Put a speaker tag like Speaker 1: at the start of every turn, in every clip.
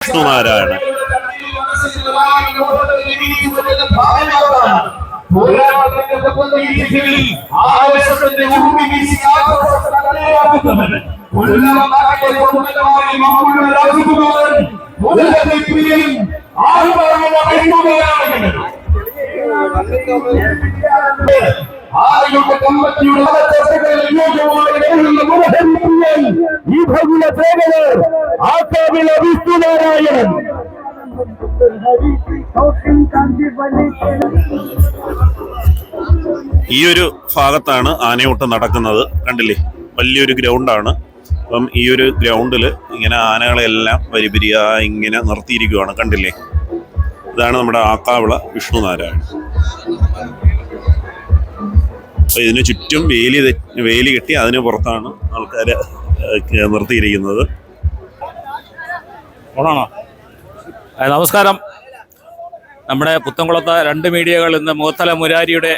Speaker 1: വിഷ്ണുനാരായണൻ
Speaker 2: ആവേശത്തിന്റെ ഉറുമി വീശി ആഘോഷങ്ങളെ ഈ വിഷ്ണുനാരായണൻ
Speaker 1: ഈ ഒരു ഭാഗത്താണ് ആനയോട്ടം നടക്കുന്നത്. കണ്ടില്ലേ? വലിയൊരു ഗ്രൗണ്ടാണ്. അപ്പം ഈ ഒരു ഗ്രൗണ്ടിൽ ഇങ്ങനെ ആനകളെല്ലാം വരിപിരിയ ഇങ്ങനെ നിർത്തിയിരിക്കുകയാണ് കണ്ടില്ലേ? ഇതാണ് നമ്മുടെ ആക്കാവിള വിഷ്ണുനാരായണൻ. അപ്പൊ ഇതിന് ചുറ്റും വേലി വേലി കെട്ടി അതിന് പുറത്താണ് ആൾക്കാർ നിർത്തിയിരിക്കുന്നത്.
Speaker 3: ഓണാണോ? നമസ്കാരം. നമ്മുടെ പുത്തൻകുളത്ത് രണ്ട് മീഡിയകൾ ഇന്ന് മുഖത്തല മുരാരിയുടെ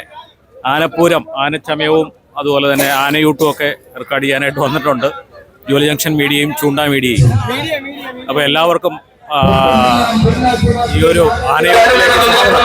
Speaker 3: ആനപ്പൂരം ആനച്ചമയവും അതുപോലെ തന്നെ ആനയൂട്ടും ഒക്കെ റെക്കോർഡ് ചെയ്യാനായിട്ട് വന്നിട്ടുണ്ട്. ജോലി ജംഗ്ഷൻ മീഡിയയും ചൂണ്ട മീഡിയയും. അപ്പോൾ എല്ലാവർക്കും ഈ ഒരു ആനയൂട്ടിലേക്ക്.